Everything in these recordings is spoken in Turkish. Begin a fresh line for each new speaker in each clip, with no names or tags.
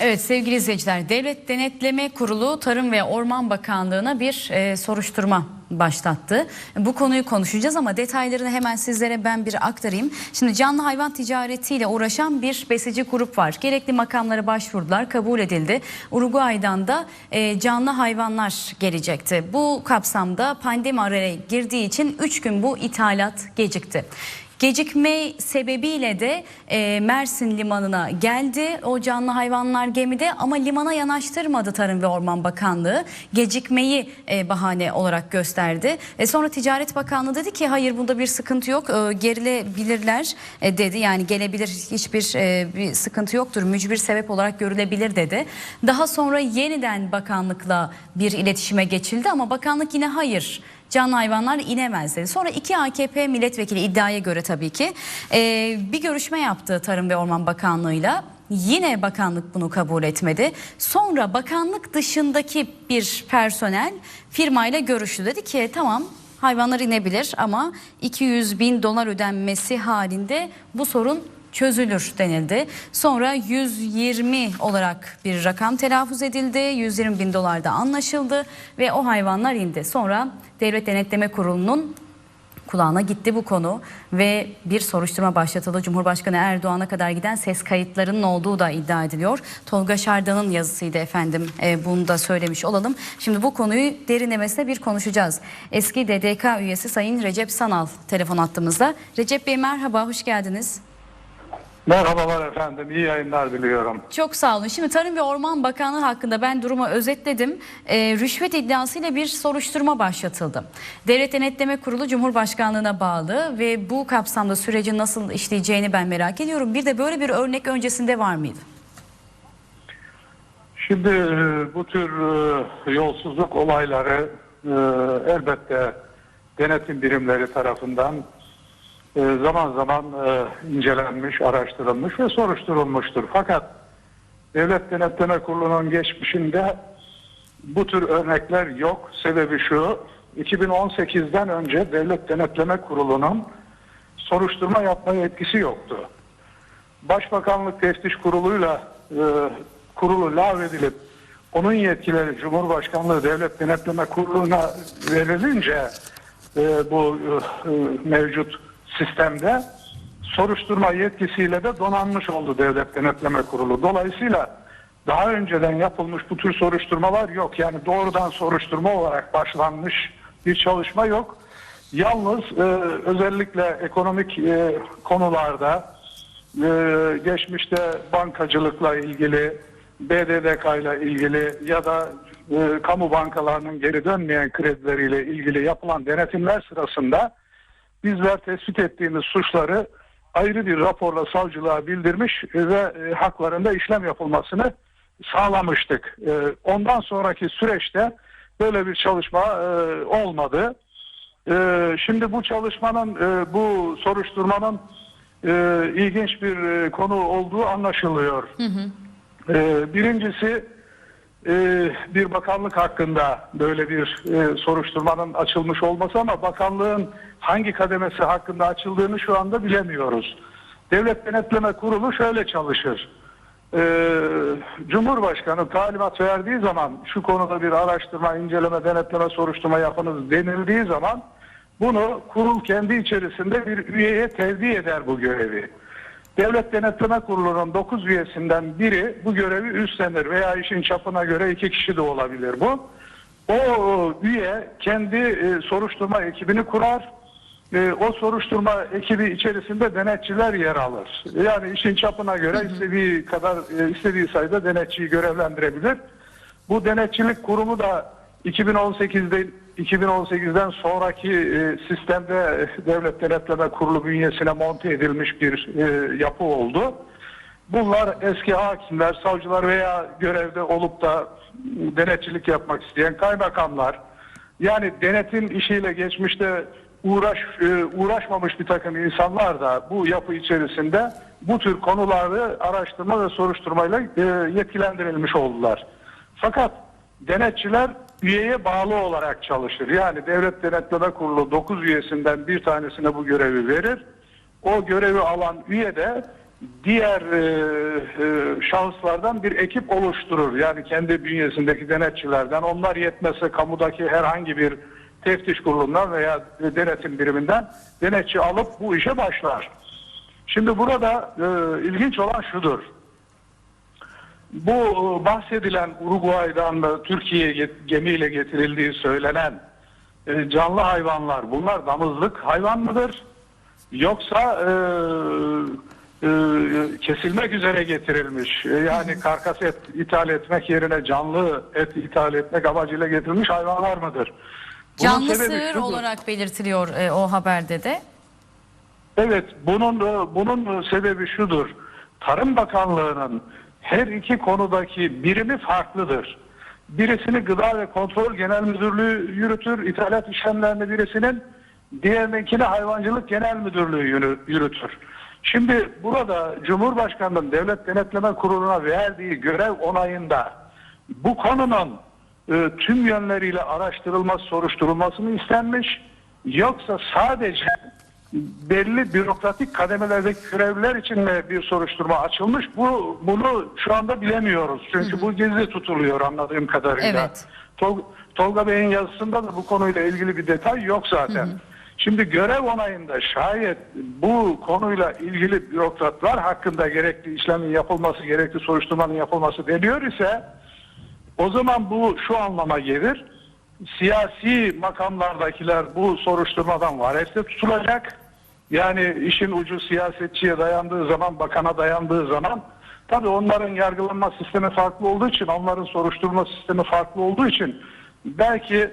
Evet sevgili izleyiciler, Devlet Denetleme Kurulu Tarım ve Orman Bakanlığı'na bir e, soruşturma başlattı. Bu konuyu konuşacağız ama detaylarını hemen sizlere ben bir aktarayım. Şimdi canlı hayvan ticaretiyle uğraşan bir besici grup var. Gerekli makamlara başvurdular, kabul edildi. Uruguay'dan da e, canlı hayvanlar gelecekti. Bu kapsamda pandemi araya girdiği için 3 gün bu ithalat gecikti. Gecikme sebebiyle de e, Mersin limanına geldi o canlı hayvanlar gemide ama limana yanaştırmadı Tarım ve Orman Bakanlığı. Gecikmeyi e, bahane olarak gösterdi. E, sonra Ticaret Bakanlığı dedi ki hayır bunda bir sıkıntı yok e, gerilebilirler e, dedi. Yani gelebilir hiçbir e, bir sıkıntı yoktur mücbir sebep olarak görülebilir dedi. Daha sonra yeniden bakanlıkla bir iletişime geçildi ama bakanlık yine hayır canlı hayvanlar inemez dedi. Sonra iki AKP milletvekili iddiaya göre tabii ki e, bir görüşme yaptı Tarım ve Orman Bakanlığı'yla. Yine bakanlık bunu kabul etmedi. Sonra bakanlık dışındaki bir personel firmayla görüştü. Dedi ki tamam hayvanlar inebilir ama 200 bin dolar ödenmesi halinde bu sorun çözülür denildi. Sonra 120 olarak bir rakam telaffuz edildi. 120 bin dolar da anlaşıldı ve o hayvanlar indi. Sonra Devlet Denetleme Kurulu'nun kulağına gitti bu konu ve bir soruşturma başlatıldı. Cumhurbaşkanı Erdoğan'a kadar giden ses kayıtlarının olduğu da iddia ediliyor. Tolga Şardan'ın yazısıydı efendim. E, bunu da söylemiş olalım. Şimdi bu konuyu derinlemesine bir konuşacağız. Eski DDK üyesi Sayın Recep Sanal telefon attığımızda. Recep Bey merhaba, hoş geldiniz.
Merhabalar efendim, iyi yayınlar diliyorum.
Çok sağ olun. Şimdi Tarım ve Orman Bakanlığı hakkında ben durumu özetledim. Ee, rüşvet iddiasıyla bir soruşturma başlatıldı. Devlet Denetleme Kurulu Cumhurbaşkanlığına bağlı ve bu kapsamda sürecin nasıl işleyeceğini ben merak ediyorum. Bir de böyle bir örnek öncesinde var mıydı?
Şimdi e, bu tür e, yolsuzluk olayları e, elbette denetim birimleri tarafından e, zaman zaman e, incelenmiş, araştırılmış ve soruşturulmuştur. Fakat Devlet Denetleme Kurulu'nun geçmişinde bu tür örnekler yok. Sebebi şu, 2018'den önce Devlet Denetleme Kurulu'nun soruşturma yapma yetkisi yoktu. Başbakanlık Teftiş Kurulu'yla e, kurulu lağvedilip onun yetkileri Cumhurbaşkanlığı Devlet Denetleme Kurulu'na verilince e, bu e, mevcut sistemde soruşturma yetkisiyle de donanmış oldu Devlet Denetleme Kurulu. Dolayısıyla daha önceden yapılmış bu tür soruşturmalar yok. Yani doğrudan soruşturma olarak başlanmış bir çalışma yok. Yalnız e, özellikle ekonomik e, konularda e, geçmişte bankacılıkla ilgili, BDDK ile ilgili ya da e, kamu bankalarının geri dönmeyen kredileriyle ilgili yapılan denetimler sırasında bizler tespit ettiğimiz suçları ayrı bir raporla savcılığa bildirmiş ve e, haklarında işlem yapılmasını sağlamıştık. E, ondan sonraki süreçte böyle bir çalışma e, olmadı. Şimdi bu çalışmanın, bu soruşturmanın ilginç bir konu olduğu anlaşılıyor. E, birincisi e, bir bakanlık hakkında böyle bir e, soruşturmanın açılmış olması ama bakanlığın hangi kademesi hakkında açıldığını şu anda bilemiyoruz. Devlet Denetleme Kurulu şöyle çalışır. E, Cumhurbaşkanı talimat verdiği zaman şu konuda bir araştırma, inceleme, denetleme, soruşturma yapınız denildiği zaman bunu kurul kendi içerisinde bir üyeye tevdi eder bu görevi. Devlet Denetleme Kurulu'nun 9 üyesinden biri bu görevi üstlenir veya işin çapına göre iki kişi de olabilir bu. O üye kendi e, soruşturma ekibini kurar. E, o soruşturma ekibi içerisinde denetçiler yer alır. Yani işin çapına göre istediği kadar e, istediği sayıda denetçiyi görevlendirebilir. Bu denetçilik kurumu da 2018'de 2018'den sonraki e, sistemde e, Devlet Denetleme Kurulu bünyesine monte edilmiş bir e, yapı oldu. Bunlar eski hakimler, savcılar veya görevde olup da denetçilik yapmak isteyen kaymakamlar, yani denetim işiyle geçmişte uğraş uğraşmamış bir takım insanlar da bu yapı içerisinde bu tür konuları araştırma ve soruşturmayla e, yetkilendirilmiş oldular. Fakat denetçiler üyeye bağlı olarak çalışır. Yani Devlet Denetleme Kurulu 9 üyesinden bir tanesine bu görevi verir. O görevi alan üye de diğer e, e, şahıslardan bir ekip oluşturur. Yani kendi bünyesindeki denetçilerden. Onlar yetmezse kamudaki herhangi bir teftiş kurulundan veya denetim biriminden denetçi alıp bu işe başlar. Şimdi burada e, ilginç olan şudur. Bu e, bahsedilen Uruguay'dan da Türkiye'ye gemiyle getirildiği söylenen e, canlı hayvanlar bunlar damızlık hayvan mıdır? Yoksa e, e, kesilmek üzere getirilmiş e, yani karkas et ithal etmek yerine canlı et ithal etmek amacıyla getirilmiş hayvanlar mıdır? Bunun
Canlı sığır
şudur.
olarak belirtiliyor e, o haberde de.
Evet, bunun bunun sebebi şudur. Tarım Bakanlığı'nın her iki konudaki birimi farklıdır. Birisini Gıda ve Kontrol Genel Müdürlüğü yürütür, ithalat işlemlerini birisinin, diğerininkini Hayvancılık Genel Müdürlüğü yürü- yürütür. Şimdi burada Cumhurbaşkanı'nın Devlet Denetleme Kurulu'na verdiği görev onayında bu konunun e, tüm yönleriyle araştırılması, soruşturulması mı istenmiş? Yoksa sadece belli bürokratik kademelerdeki görevliler için mi bir soruşturma açılmış? Bu bunu şu anda bilemiyoruz. Çünkü bu gizli tutuluyor anladığım kadarıyla.
Evet.
Tol- Tolga Bey'in yazısında da bu konuyla ilgili bir detay yok zaten. Şimdi görev onayında şayet bu konuyla ilgili bürokratlar hakkında gerekli işlemin yapılması, gerekli soruşturmanın yapılması deniyor ise o zaman bu şu anlama gelir. Siyasi makamlardakiler bu soruşturmadan vareste tutulacak. Yani işin ucu siyasetçiye dayandığı zaman, bakana dayandığı zaman tabii onların yargılanma sistemi farklı olduğu için, onların soruşturma sistemi farklı olduğu için belki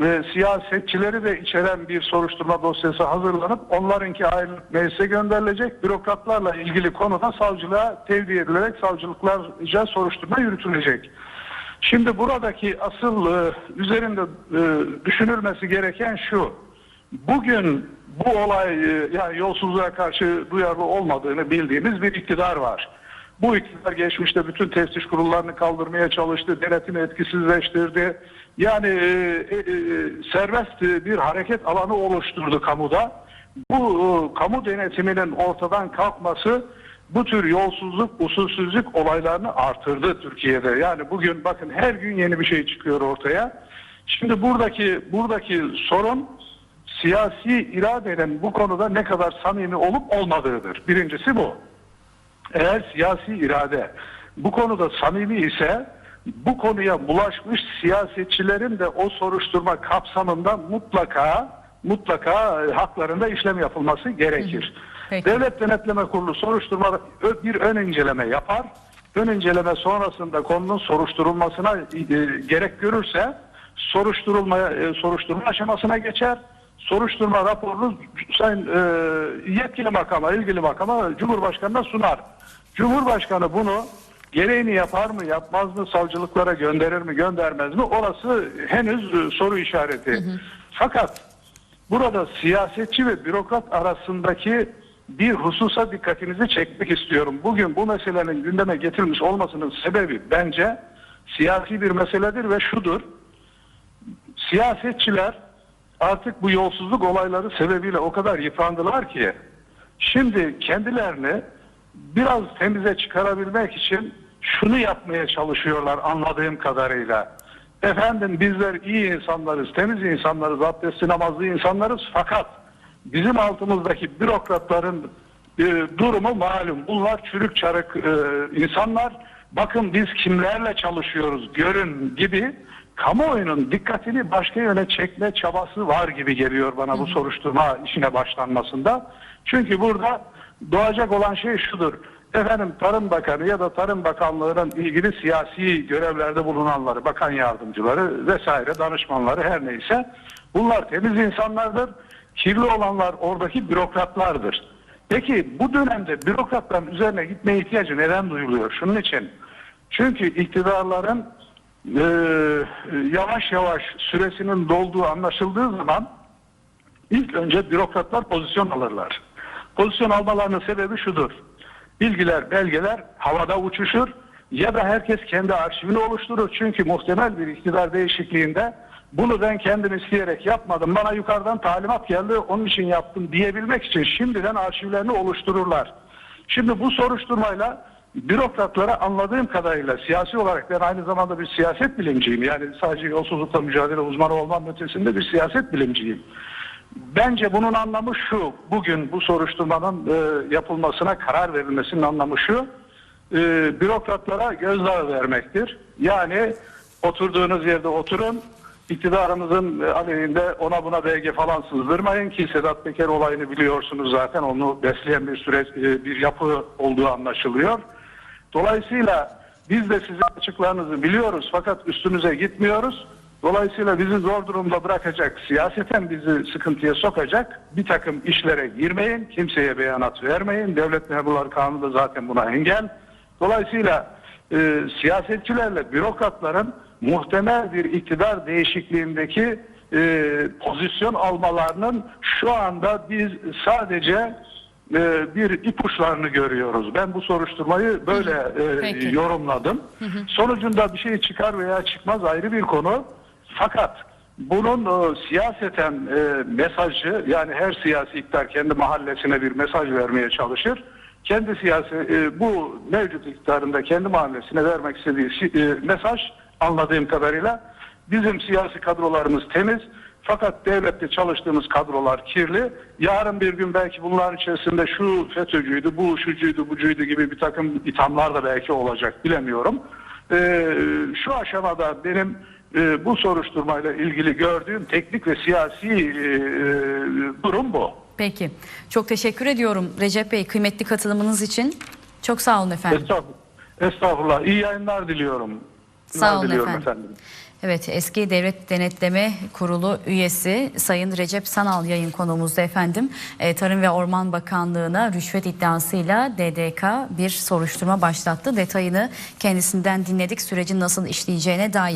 e, siyasetçileri de içeren bir soruşturma dosyası hazırlanıp onlarınki ayrı meclise gönderilecek. Bürokratlarla ilgili konuda savcılığa tevdi edilerek savcılıklarca soruşturma yürütülecek. Şimdi buradaki asıl e, üzerinde e, düşünülmesi gereken şu. Bugün bu olay e, yani yolsuzluğa karşı duyarlı olmadığını bildiğimiz bir iktidar var. Bu iktidar geçmişte bütün teftiş kurullarını kaldırmaya çalıştı, denetimi etkisizleştirdi. Yani e, e, e, serbest bir hareket alanı oluşturdu kamuda. Bu e, kamu denetiminin ortadan kalkması bu tür yolsuzluk, usulsüzlük olaylarını artırdı Türkiye'de. Yani bugün bakın her gün yeni bir şey çıkıyor ortaya. Şimdi buradaki buradaki sorun siyasi iradenin bu konuda ne kadar samimi olup olmadığıdır. Birincisi bu. Eğer siyasi irade bu konuda samimi ise bu konuya bulaşmış siyasetçilerin de o soruşturma kapsamında mutlaka mutlaka e, haklarında işlem yapılması gerekir.
Peki.
Devlet Denetleme Kurulu soruşturma bir ön inceleme yapar. Ön inceleme sonrasında konunun soruşturulmasına e, gerek görürse soruşturulmaya e, soruşturma aşamasına geçer. Soruşturma raporunu sayın e, yetkili makama, ilgili makama Cumhurbaşkanı'na sunar. Cumhurbaşkanı bunu gereğini yapar mı, yapmaz mı, savcılıklara gönderir mi, göndermez mi? Orası henüz soru işareti. Fakat Burada siyasetçi ve bürokrat arasındaki bir hususa dikkatinizi çekmek istiyorum. Bugün bu meselenin gündeme getirilmiş olmasının sebebi bence siyasi bir meseledir ve şudur. Siyasetçiler artık bu yolsuzluk olayları sebebiyle o kadar yıprandılar ki şimdi kendilerini biraz temize çıkarabilmek için şunu yapmaya çalışıyorlar anladığım kadarıyla. Efendim bizler iyi insanlarız, temiz insanlarız, abdestli namazlı insanlarız fakat bizim altımızdaki bürokratların e, durumu malum. Bunlar çürük çarık e, insanlar. Bakın biz kimlerle çalışıyoruz görün gibi kamuoyunun dikkatini başka yöne çekme çabası var gibi geliyor bana bu soruşturma işine başlanmasında. Çünkü burada doğacak olan şey şudur. Efendim Tarım Bakanı ya da Tarım Bakanlığı'nın ilgili siyasi görevlerde bulunanları, bakan yardımcıları vesaire, danışmanları her neyse bunlar temiz insanlardır. Kirli olanlar oradaki bürokratlardır. Peki bu dönemde bürokratların üzerine gitmeye ihtiyacı neden duyuluyor? Şunun için. Çünkü iktidarların e, yavaş yavaş süresinin dolduğu anlaşıldığı zaman ilk önce bürokratlar pozisyon alırlar. Pozisyon almalarının sebebi şudur. Bilgiler, belgeler havada uçuşur ya da herkes kendi arşivini oluşturur. Çünkü muhtemel bir iktidar değişikliğinde bunu ben kendim isteyerek yapmadım. Bana yukarıdan talimat geldi onun için yaptım diyebilmek için şimdiden arşivlerini oluştururlar. Şimdi bu soruşturmayla bürokratlara anladığım kadarıyla siyasi olarak ben aynı zamanda bir siyaset bilimciyim. Yani sadece yolsuzlukla mücadele uzmanı olmam ötesinde bir siyaset bilimciyim. Bence bunun anlamı şu, bugün bu soruşturmanın e, yapılmasına karar verilmesinin anlamı şu, e, bürokratlara gözdağı vermektir. Yani oturduğunuz yerde oturun, iktidarımızın e, aleyhinde ona buna belge falan sızdırmayın ki Sedat Peker olayını biliyorsunuz zaten onu besleyen bir süreç, e, bir yapı olduğu anlaşılıyor. Dolayısıyla biz de sizin açıklarınızı biliyoruz fakat üstünüze gitmiyoruz. Dolayısıyla bizi zor durumda bırakacak, siyaseten bizi sıkıntıya sokacak bir takım işlere girmeyin, kimseye beyanat vermeyin. Devlet memurları kanunu da zaten buna engel. Dolayısıyla e, siyasetçilerle bürokratların muhtemel bir iktidar değişikliğindeki e, pozisyon almalarının şu anda biz sadece e, bir ipuçlarını görüyoruz. Ben bu soruşturmayı böyle e,
Peki.
yorumladım. Sonucunda bir şey çıkar veya çıkmaz ayrı bir konu. Fakat bunun e, siyaseten e, mesajı yani her siyasi iktidar kendi mahallesine bir mesaj vermeye çalışır. Kendi siyasi e, bu mevcut iktidarında kendi mahallesine vermek istediği e, mesaj anladığım kadarıyla bizim siyasi kadrolarımız temiz fakat devlette çalıştığımız kadrolar kirli. Yarın bir gün belki bunların içerisinde şu FETÖ'cüydü, bu şucuydu, bucuydu gibi bir takım ithamlar da belki olacak bilemiyorum. Ee, şu aşamada benim e, bu soruşturmayla ilgili gördüğüm teknik ve siyasi e, e, durum bu.
Peki. Çok teşekkür ediyorum Recep Bey kıymetli katılımınız için. Çok sağ olun efendim.
Estağfurullah. Estağfurullah. İyi yayınlar diliyorum.
Sağ olun
diliyorum
efendim. Evet eski Devlet Denetleme Kurulu üyesi Sayın Recep Sanal yayın konuğumuzda efendim. E, Tarım ve Orman Bakanlığı'na rüşvet iddiasıyla DDK bir soruşturma başlattı. Detayını kendisinden dinledik sürecin nasıl işleyeceğine dair.